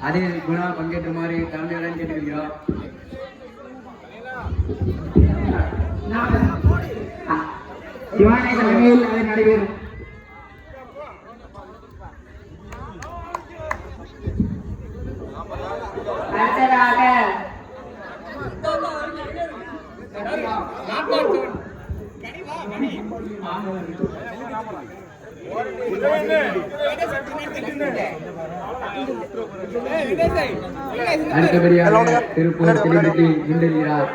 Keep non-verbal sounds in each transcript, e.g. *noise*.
அதே குணா பங்கேற்றுமாறு தலைமையுடன் கேட்டுக்கொள்கிறோம் சிவானி தலைமையில் அது நடைபெறும். அடுத்ததாக அடுத்தபடியாக திருப்பூர் செலிபிரிட்டி குண்டெழுகிறார்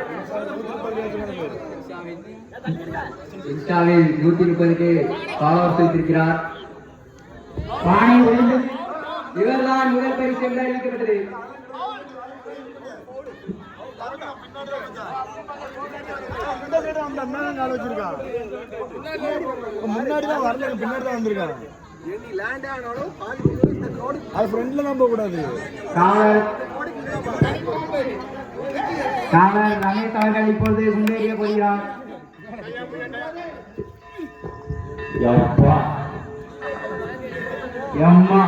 இன்ஸ்டாவில் நூத்தி முப்பதுக்கு ஃபாலோவர்ஸ் வைத்திருக்கிறார் பானை உடைந்து இவர்தான் முதல் பரிசு என்று அறிவிக்கப்பட்டது முன்னாடி தான் வரல பின்னாடி தான் வந்திருக்கான் அது ஃப்ரெண்ட்ல நம்ப கூடாது காவலர் காவலர் ரமேஷ் அவர்கள் இப்பொழுது முன்னேறிய போகிறார் யப்பா எம்மா.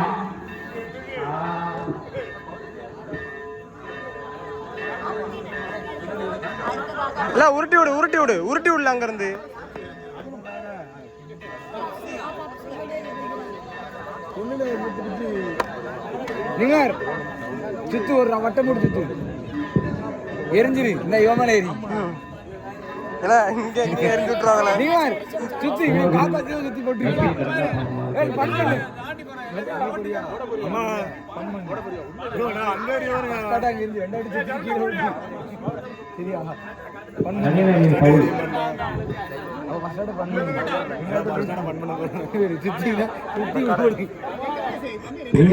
இல்ல உருட்டி விடு உருட்டி விடு உருட்டி விடல அங்க இருந்து நீங்க சுத்து ஒரு வட்டம் போட்டு சுத்து. எரிஞ்சிரு இந்த யோமல ஏறி. இல்ல இங்க இங்க எரிஞ்சு விட்டுறாங்களே நீங்க சுத்தி இவன் காப்பாத்தி சுத்தி போட்டு ஏய் பண்ணு. அம்மா அங்க சுத்தி கீழே சரியா? பண்ணு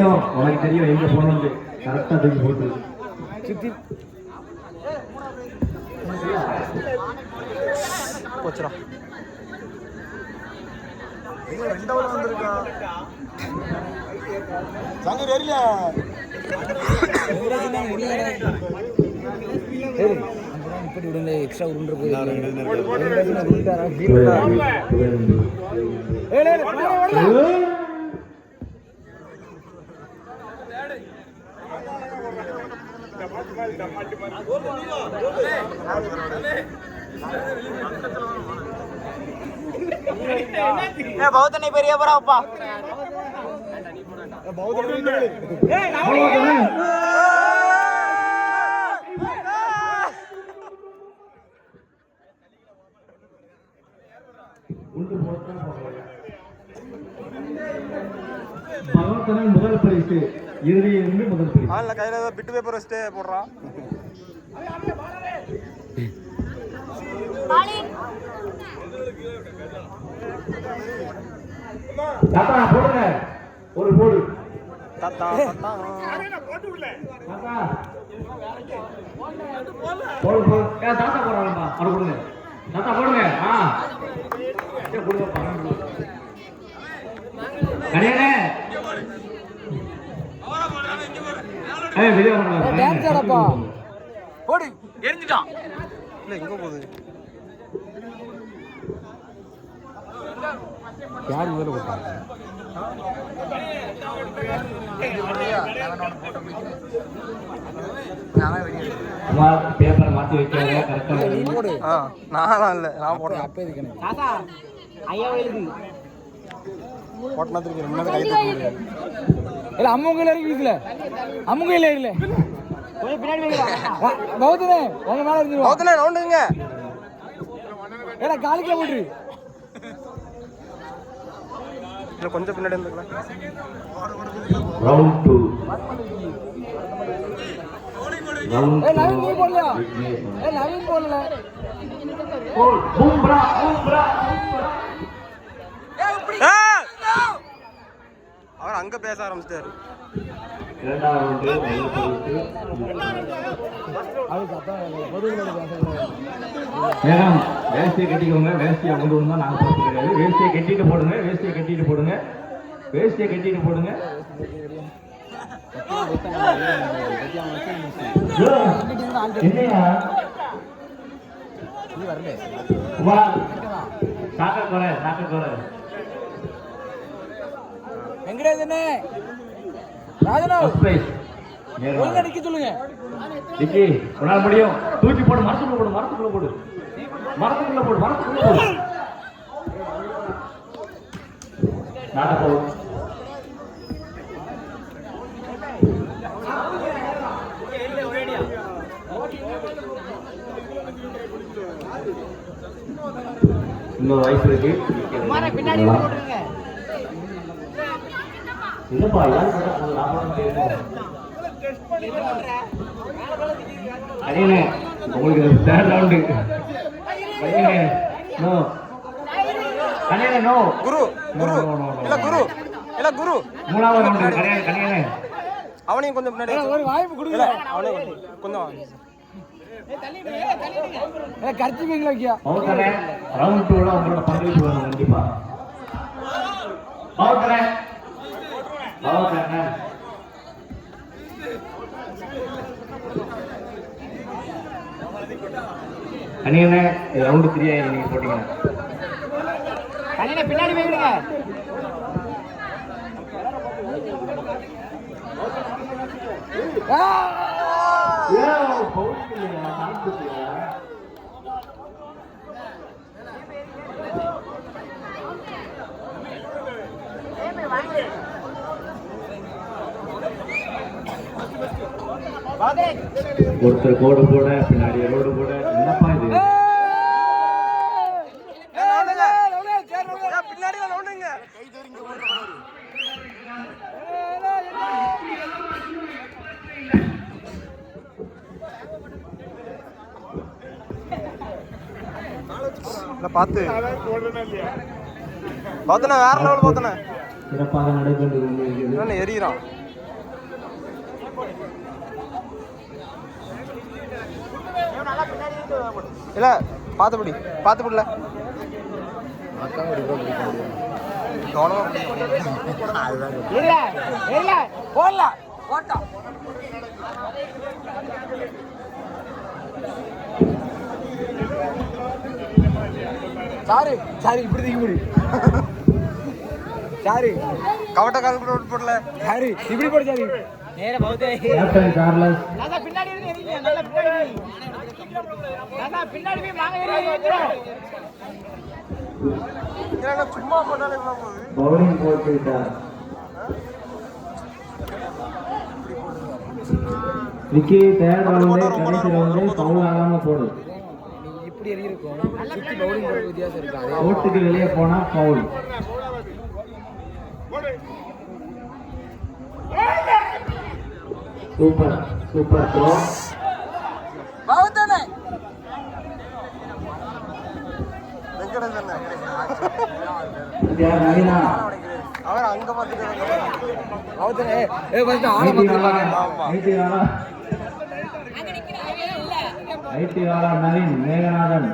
அவ உனக்கு தெரியும் எங்க போனது கரெக்டா தூக்கி போட்டு. போச்சுடா. சங்கர் இப்படி விடுங்க எக்ஸ்ட்ரா உருண்டு ஏ பௌத்தனை பெரிய பராப்பா உண்டு பரிசு இறுதியிலிருந்து முதல் பரிசு ஆன்ல கையில ஏதோ பிட்டு பேப்பர் வச்சுட்டு போடுறான். தாத்தா போடுங்க. ஒரு போடு தாத்தா தாத்தா. தாத்தா. போடு போடு ஏ, தாத்தா போடுறாங்கப்பா. அது கொடுங்க. தாத்தா போடுங்க. ஆ. ஏ, கொடுங்க பணம் கடையானே டான்ஸ் ஆடப்பா போடி. எரிஞ்சிட்டான். இல்ல எங்க போகுது. யார் முதல்ல போட்டாங்க பேப்பரை மாத்தி வைக்காத கரெக்டா நீ போடு. நான் இல்ல நான் போட்டேன் அப்ப இதுக்கு எனக்கு தாத்தா ஐயா எழுது. போட்டனா திருப்பி ரெண்டு இல்ல அம்மங்கையில இருக்கு வீட்டுல அம்மங்கையில இல்ல வைங்க. பௌத்தனே உங்க மேல இருந்துருவா பௌத்தனே ரவுண்டுங்க ஏடா போட்டு இல்ல கொஞ்சம் பின்னாடி இருந்துக்கலாம் ரவுண்ட் டூ ரவுண்ட் ஏ நவீன் நீ போடலையா? ஏ நவீன் போடல. பூம்ரா பூம்ரா அவர் அங்க பேச ஆரம்பிச்சிட்டாரு. அது மேடம் வேஸ்டியை கட்டிக்கோங்க. வேஸ்டியை கொண்டு வந்து நாங்கள் பார்த்து கிடையாது வேஸ்டியை கட்டிட்டு போடுங்க. வேஸ்டியை கட்டிட்டு போடுங்க. வேஸ்டியை கட்டிட்டு போடுங்க. என்னையா? சாக்க குறை சாக்க குறை. வெங்கடேசனே ராஜனோ ஒழுங்கா நிக்க சொல்லுங்க. விக்கி உன்னால முடியும். தூக்கி போடு மரத்துக்குள்ள போடு மரத்துக்குள்ள போடு. மரத்துக்குள்ள போடு மரத்துக்குள்ள போடு. நாட்ட போடு இன்னொரு வாய்ப்பு இருக்கு. பின்னாடி முடியாது. அண்ணே உங்களுக்கு தேர்ட் ரவுண்டு நோ அண்ணே நோ குரு குரு. இல்ல குரு. இல்ல குரு. மூணாவது ரவுண்டு கிடையாது கண்ணியனே அவனையும் கொஞ்சம் முன்னாடி ஒரு வாய்ப்பு கொடுங்க. அவனையும் கொஞ்சம் ரவுண்ட் டூல உங்களோட பங்களிப்பு வேணும் கண்டிப்பா. பவுத்தரே அண்ணே ரவுண்டு த்ரீ நீங்க போட்டீங்க கல்யாண பின்னாடி போயிடுங்க ஒருத்தர் கோடு போட பின்னாடி ரோடு போட என்னப்பா இது ஏய், ரவுண்டுங்க. ஏய், பின்னாடி தான் ரவுண்டுங்க. இல்ல, பாத்து பாத்துனா வேற லெவல் பாத்துனா சிறப்பாக நடைபெற்று கொண்டிருக்கிறது எரியறான் இல்ல பாத்துபடி பாத்துபடில கவனமா பிடி. இல்ல இல்ல போடல போட்டோம். சாரி சாரி இப்படி தூக்கி முடி சாரி கவட்ட கால் போடல. சாரி இப்படி போடு சாரி. நேர பௌத்தே. கேப்டன் நல்லா பின்னாடி இருந்து எரிங்க நல்லா பின்னாடி நல்லா பின்னாடி போய் மாங்க ஏறிடுறோம் இல்லைன்னா சும்மா போட்டாலே பவுலிங் போட்டு விட்டார் விக்கி தேர்ட் ரவுண்டு கடைசி ரவுண்டு பவுல் ஆகாம போடு இப்படி எரியிருக்கும் சுத்தி பவுலிங் போட. வித்தியாசம் இருக்கு அதே கோட்டுக்கு வெளியே போனா பவுல். சூப்பர் சூப்பர் த்ரோ பௌத்தனே வெங்கடேசன் நவீனா. அவர் அங்க நவீன் மேகநாதன்.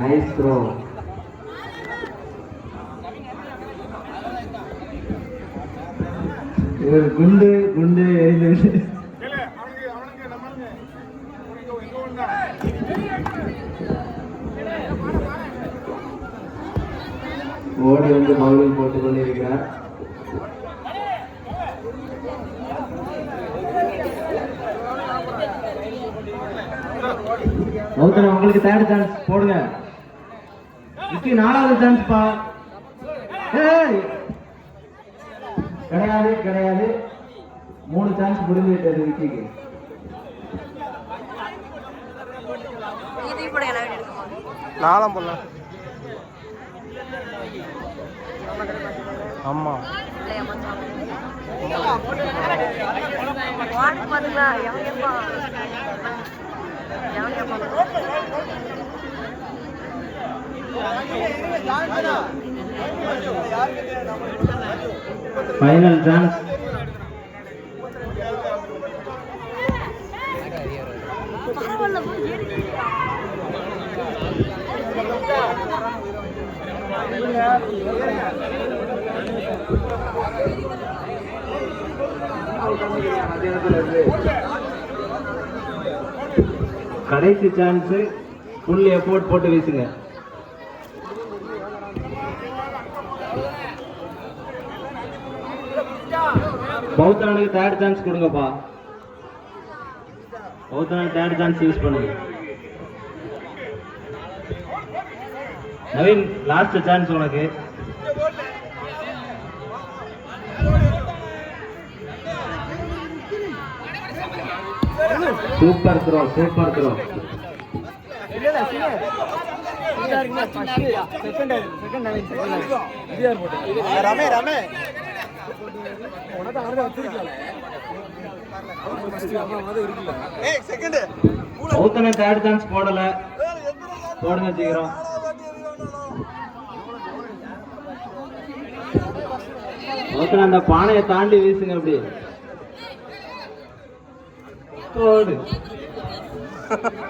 நைஸ் த்ரோ இவர் குண்டு குண்டு எரிந்து. ஓடி வந்து பவுலிங் போட்டுக் கொண்டிருக்கிறார். கௌதம் உங்களுக்கு தேர்ட் சான்ஸ் போடுங்க. விக்கி நாலாவது சான்ஸ் பா. கிடையாது கிடையாது. மூணு சான்ஸ் முடிஞ்சு விட்டது விக்கிக்கு நாலாம் போடலாம். ஆமா. ஃபைனல் சான்ஸ் கடைசி சான்ஸ் ஃபுல் எஃபோர்ட் போட்டு வீசுங்க. பௌத்தானுக்கு தேர்ட் சான்ஸ் கொடுங்கப்பா. பௌத்தானுக்கு தேர்ட் சான்ஸ் யூஸ் பண்ணுங்க. நவீன் லாஸ்ட் சான்ஸ் உனக்கு. Super throw super throw. ரமே ரமே. ஏய் செகண்ட் பௌத்தனை தேர்ட் சான்ஸ் போடல. போடுங்க சீக்கிரம். பௌத்தனை அந்த பானையை தாண்டி வீசுங்க அப்படி போடு *laughs*